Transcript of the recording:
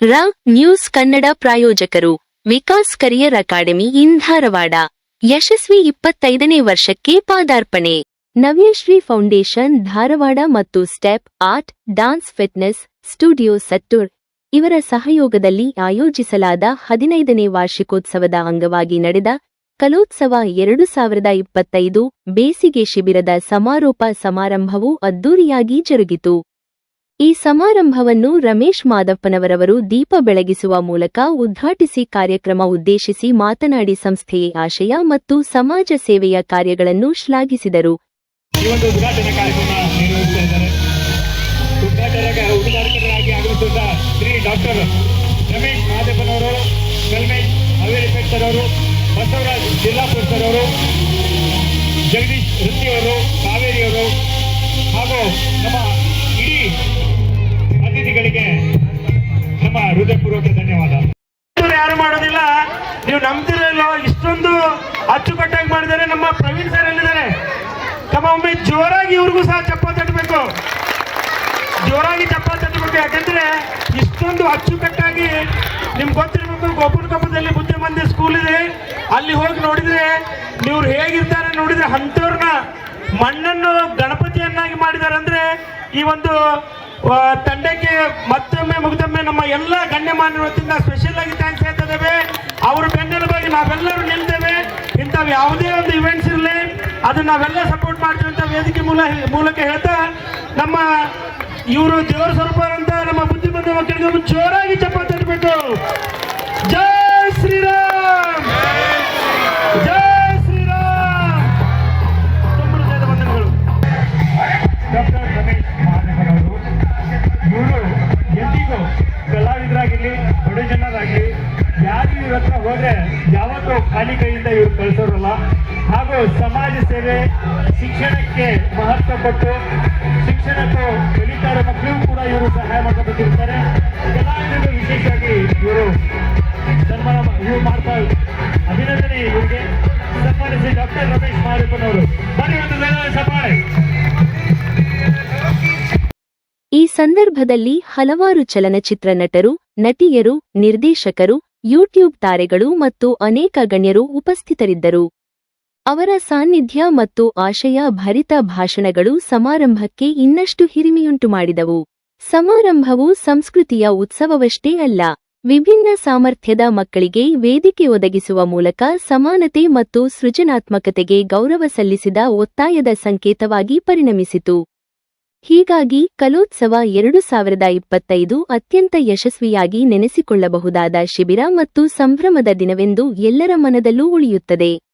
ರ ನ್ಯೂಸ್ ಕನ್ನಡ ಪ್ರಾಯೋಜಕರು Vikas career academy in Dharwad. ಯಶಸ್ವಿ ಇಪ್ಪತ್ತೈದನೇ ವರ್ಷಕ್ಕೆ ಪಾದಾರ್ಪಣೆ. ನವ್ಯಶ್ರೀ ಫೌಂಡೇಶನ್ ಧಾರವಾಡ ಮತ್ತು step art, dance fitness, studio Sattur ಇವರ ಸಹಯೋಗದಲ್ಲಿ ಆಯೋಜಿಸಲಾದ ಹದಿನೈದನೇ ವಾರ್ಷಿಕೋತ್ಸವದ ಅಂಗವಾಗಿ ನಡೆದ ಕಲೋತ್ಸವ ಎರಡು ಸಾವಿರದ ಇಪ್ಪತ್ತೈದು ಬೇಸಿಗೆ ಶಿಬಿರದ ಸಮಾರೋಪ ಸಮಾರಂಭವು ಅದ್ದೂರಿಯಾಗಿ ಜರುಗಿತು. ಈ ಸಮಾರಂಭವನ್ನು ರಮೇಶ್ ಮಾದಪ್ಪನವರವರು ದೀಪ ಬೆಳಗಿಸುವ ಮೂಲಕ ಉದ್ಘಾಟಿಸಿ ಕಾರ್ಯಕ್ರಮ ಉದ್ದೇಶಿಸಿ ಮಾತನಾಡಿ ಸಂಸ್ಥೆಯ ಆಶಯ ಮತ್ತು ಸಮಾಜ ಸೇವೆಯ ಕಾರ್ಯಗಳನ್ನು ಶ್ಲಾಘಿಸಿದರು. ಹಾಗೂ ಒಂದು ಹೃದಯಪೂರ್ವಕ ಧನ್ಯವಾದ. ಯಾರು ಮಾಡೋದಿಲ್ಲ? ನೀವು ನಂಬ್ತಿರಲ್ಲೋ ಇಷ್ಟೊಂದು ಅಚ್ಚುಕಟ್ಟಾಗಿ ಮಾಡಿದ್ದಾರೆ ನಮ್ಮ ಪ್ರವೀಣ್ ಸರ್ ಎಲ್ಲಿದ್ದಾರೆ ಒಮ್ಮೆ ಜೋರಾಗಿ ಇವ್ರಿಗೂ ಸಹ ಚಪ್ಪ ತಟ್ಟಬೇಕು. ಜೋರಾಗಿ ಚಪ್ಪ ತಟ್ಟಬೇಕು. ಯಾಕಂದ್ರೆ ಇಷ್ಟೊಂದು ಅಚ್ಚುಕಟ್ಟಾಗಿ ನಿಮ್ಗೆ ಗೊತ್ತಿರಬೇಕು ಗೋಪನಕೊಪ್ಪದಲ್ಲಿ ಬುದ್ಧಿಮಂದಿ ಸ್ಕೂಲ್ ಇದೆ. ಅಲ್ಲಿ ಹೋಗಿ ನೋಡಿದ್ರೆ ನೀವು ಹೇಗಿರ್ತಾರೆ ನೋಡಿದ್ರೆ ಅಂಥವ್ರನ್ನ ಮಣ್ಣನ್ನು ಗಣಪತಿಯನ್ನಾಗಿ ಮಾಡಿದ್ದಾರೆ. ಅಂದ್ರೆ ಈ ಒಂದು ತಂಡಕ್ಕೆ ಮತ್ತೊಮ್ಮೆ ಮುಗಿದೊಮ್ಮೆ ನಮ್ಮ ಎಲ್ಲ ಗಣ್ಯಮಾನ್ಯರ ವತಿಯಿಂದ ಸ್ಪೆಷಲ್ ಆಗಿ ಥ್ಯಾಂಕ್ಸ್ ಹೇಳ್ತಿದ್ದೇವೆ ಅವರು ಬೆನ್ನೆಲುಬಾಗಿ ನಾವೆಲ್ಲರೂ ನಿಲ್ತೇವೆ. ಇಂಥವು ಯಾವುದೇ ಒಂದು ಇವೆಂಟ್ಸ್ ಇರಲಿ ಅದನ್ನ ನಾವೆಲ್ಲ ಸಪೋರ್ಟ್ ಮಾಡ್ತೀವಿ ಅಂತ ವೇದಿಕೆ ಮೂಲ ಮೂಲಕ ಹೇಳ್ತಾ, ನಮ್ಮ ಇವರು ದೇವರ ಸ್ವರೂಪ ಅಂತ ನಮ್ಮ ಬುದ್ಧಿಮಂತ ಮಕ್ಕಳಿಗೆ ಜೋರಾಗಿ ಹೋದ್ರೆ ಯಾವತ್ತೂ ಖಾಲಿ ಕೈಯಿಂದ ಇವ್ರು ಕಳಿಸೋರಲ್ಲ. ಹಾಗೂ ಸಮಾಜ ಸೇವೆ ಶಿಕ್ಷಣಕ್ಕೆ ಮಹತ್ವ ಕೊಟ್ಟು ಶಿಕ್ಷಣಕ್ಕೂ ಕಲಿತಾರ ಮಕ್ಕಳಿಗೂ ಕೂಡ ಇವರು ಸಹಾಯ ಮಾಡ್ಕೊಂಡಿರ್ತಾರೆ ಕಲಾವಿದರು ವಿಶೇಷವಾಗಿ ಇವರು ಸನ್ಮಾನ ಇವ್ರು ಮಾಡ್ತಾ ಅಭಿನಂದನೆ ಇವರಿಗೆ. ಸನ್ಮಾನಿಸಿ ಡಾಕ್ಟರ್ ರಮೇಶ್ ಮಾರಿಪ್ಪನವರು. ಬನ್ನಿ ಒಂದು ಸಪಾಳೆ ಈ ಸಂದರ್ಭದಲ್ಲಿ ಹಲವಾರು ಚಲನಚಿತ್ರ ನಟರು, ನಟಿಯರು, ನಿರ್ದೇಶಕರು ಯೂಟ್ಯೂಬ್ ತಾರೆಗಳು ಮತ್ತು ಅನೇಕ ಗಣ್ಯರು ಉಪಸ್ಥಿತರಿದ್ದರು. ಅವರ ಸಾನ್ನಿಧ್ಯ ಮತ್ತು ಆಶಯ ಭರಿತ ಭಾಷಣಗಳು ಸಮಾರಂಭಕ್ಕೆ ಇನ್ನಷ್ಟು ಹಿರಿಮೆಯುಂಟು ಮಾಡಿದವು. ಸಮಾರಂಭವು ಸಂಸ್ಕೃತಿಯ ಉತ್ಸವವಷ್ಟೇ ಅಲ್ಲ, ವಿಭಿನ್ನ ಸಾಮರ್ಥ್ಯದ ಮಕ್ಕಳಿಗೆ ವೇದಿಕೆ ಒದಗಿಸುವ ಮೂಲಕ ಸಮಾನತೆ ಮತ್ತು ಸೃಜನಾತ್ಮಕತೆಗೆ ಗೌರವ ಸಲ್ಲಿಸಿದ ಒತ್ತಾಯದ ಸಂಕೇತವಾಗಿ ಪರಿಣಮಿಸಿತು. ಹೀಗಾಗಿ ಕಲೋತ್ಸವ ಎರಡು ಸಾವಿರದ ಇಪ್ಪತ್ತೈದು ಅತ್ಯಂತ ಯಶಸ್ವಿಯಾಗಿ ನೆನೆಸಿಕೊಳ್ಳಬಹುದಾದ ಶಿಬಿರ ಮತ್ತು ಸಂಭ್ರಮದ ದಿನವೆಂದು ಎಲ್ಲರ ಮನದಲ್ಲೂ ಉಳಿಯುತ್ತದೆ.